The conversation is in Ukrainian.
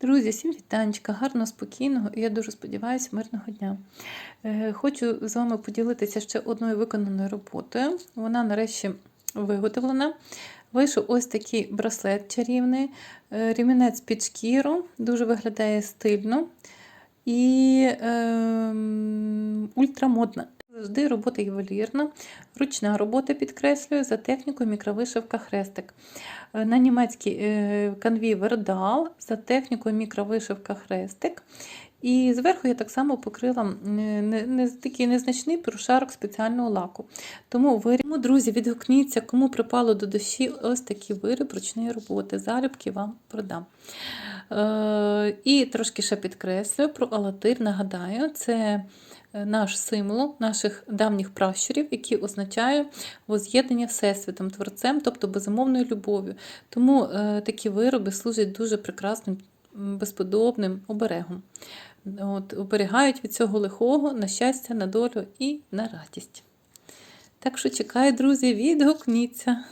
Друзі, всім вітанечка, гарного, спокійного і я дуже сподіваюся, мирного дня. Е, Хочу з вами поділитися ще одною виконаною роботою. Вона нарешті виготовлена. Вийшов ось такий браслет чарівний, е, рівінець під шкіру, дуже виглядає стильно і е, ультрамодна. Завжди робота ювелірна, ручна робота підкреслюю за технікою мікровишивка хрестик. Е, На німецькій е, канві Вердал за технікою мікровишивка хрестик. І зверху я так само покрила не, не, такий незначний прошарок спеціального лаку. Тому вирі... Друзі, відгукніться, кому припало до душі ось такі виріб ручної роботи. Залюбки вам продам. Е, і трошки ще підкреслю про алатир. Нагадаю, це наш символ наших давніх пращурів, який означає воз'єднання Всесвітом, Творцем, тобто безумовною любов'ю. Тому е, такі вироби служать дуже прекрасним, безподобним оберегом. От, оберігають від цього лихого на щастя, на долю і на радість. Так що чекаю, друзі, відгукніться.